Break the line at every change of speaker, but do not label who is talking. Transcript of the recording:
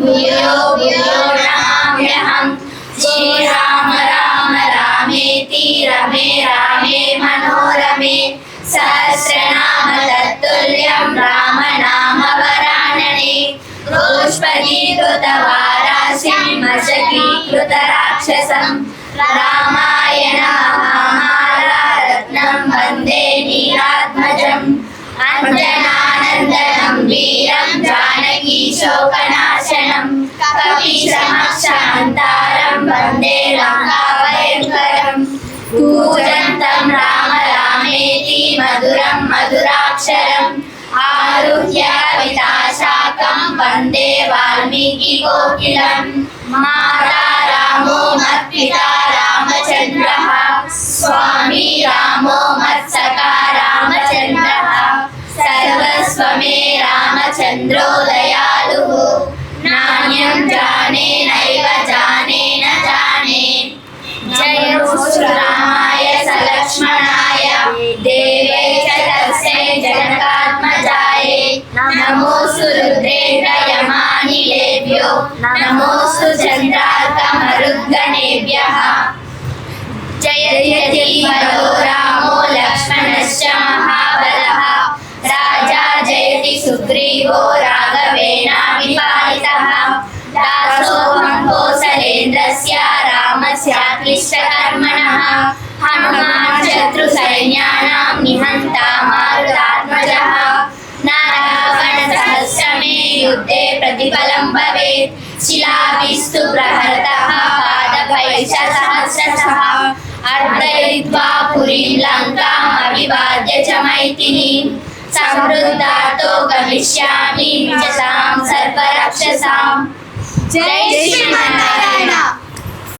भूयो भूयो राम रामेति रमे रामे मनोरमे। सहस्रनाम तत्तुल्यं राम नाम वरानने रोष्पदीकृतवारासिं मशकीकृतराक्षसं रामायण महारत्नं वंदे नीलात्मजम्। अञ्जनानन्दनं वीरं जानकी शोकनाशनं कपीशमक्षान्तारं वन्दे लङ्काभयङ्करम् कूजन्तं राम रामेति मधुरं मधुराक्षरम् आरुह्य कविताशाकं वन्दे वाल्मीकिकोकिलम् माता रामो मत्पिता रामचन्द्रः स्वामी रामो मत्सखा रामचन्द्रः सर्वस्वमे रामचन्द्रो दयालुः जाने, नैव जाने, न जाने। जय रामाय सलक्ष्मणाय, देवै च तस्यै जनकात्मजाय। नमोऽस्तु रुद्रेन्द्रयमानिलेभ्यो नमोऽस्तु चन्द्रार्कमरुद्गणेभ्यः जयति वरो रामो लक्ष्मणश्च महाबलः। राजा जयति सुग्रीवो राघवेणाभिपालितः दासोऽहं रामस्याक्लिष्टकर्मणः हनुमान् शत्रुसैन्यानां निहन्ता मारुतात्मजः नारावणसहस्रमे युद्धे प्रतिफलं भवेत् शिलाभिस्तु प्रहर्तः पादपैश्च सहस्रशः अर्दयित्वा पुरीं लङ्काम् अभिवाद्य च मैथिलीं समृद्धातो गमिष्यामि विजतां सर्वरक्षसाम् जय श्रीमन्नारायण